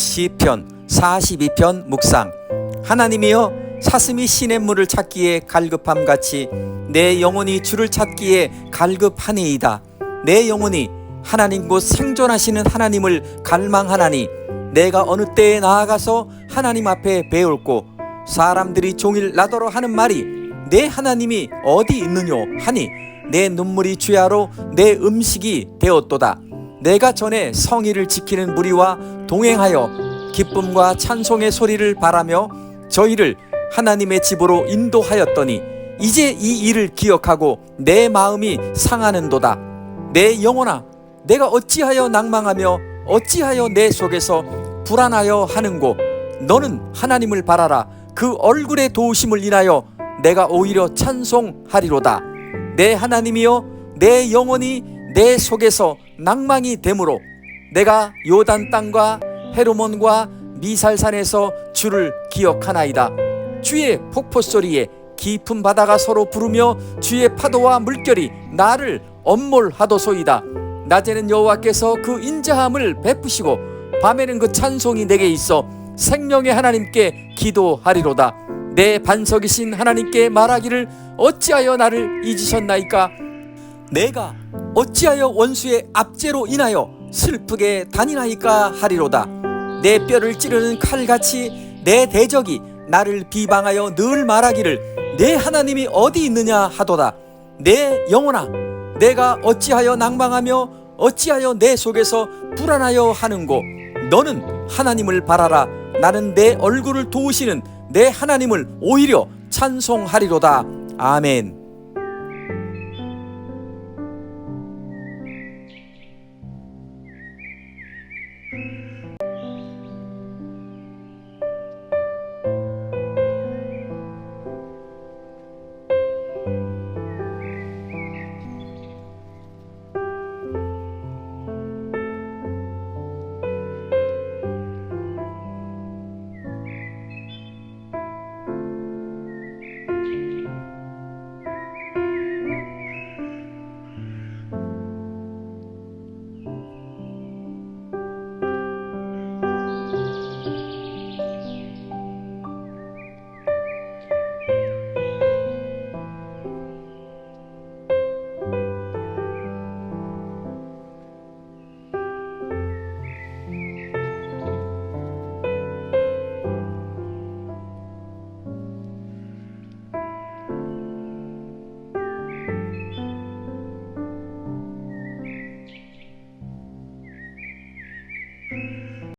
시편 42편 묵상. 하나님이여 사슴이 시냇물을 찾기에 갈급함 같이 내 영혼이 주를 찾기에 갈급하니이다. 내 영혼이 하나님 곧 생존하시는 하나님을 갈망하나니 내가 어느 때에 나아가서 하나님 앞에 배울고 사람들이 종일 나더러 하는 말이 내 하나님이 어디 있느뇨 하니 내 눈물이 주야로 내 음식이 되었도다 내가 전에 성의를 지키는 무리와 동행하여 기쁨과 찬송의 소리를 바라며 저희를 하나님의 집으로 인도하였더니 이제 이 일을 기억하고 내 마음이 상하는도다. 내 영혼아 내가 어찌하여 낭망하며 어찌하여 내 속에서 불안하여 하는고? 너는 하나님을 바라라. 그 얼굴의 도우심을 인하여 내가 오히려 찬송하리로다. 내 하나님이여 내 영혼이 내 속에서 낭망이 되므로 내가 요단 땅과 헤르몬과 미살산에서 주를 기억하나이다. 주의 폭포 소리에 깊은 바다가 서로 부르며 주의 파도와 물결이 나를 엄몰하도소이다. 낮에는 여호와께서 그 인자함을 베푸시고 밤에는 그 찬송이 내게 있어 생명의 하나님께 기도하리로다. 내 반석이신 하나님께 말하기를 어찌하여 나를 잊으셨나이까 내가 어찌하여 원수의 압제로 인하여 슬프게 다니나이까 하리로다. 내 뼈를 찌르는 칼같이 내 대적이 나를 비방하여 늘 말하기를 내 하나님이 어디 있느냐 하도다. 내 영혼아 내가 어찌하여 낭망하며 어찌하여 내 속에서 불안하여 하는고? 너는 하나님을 바라라. 나는 내 얼굴을 도우시는 내 하나님을 오히려 찬송하리로다. 아멘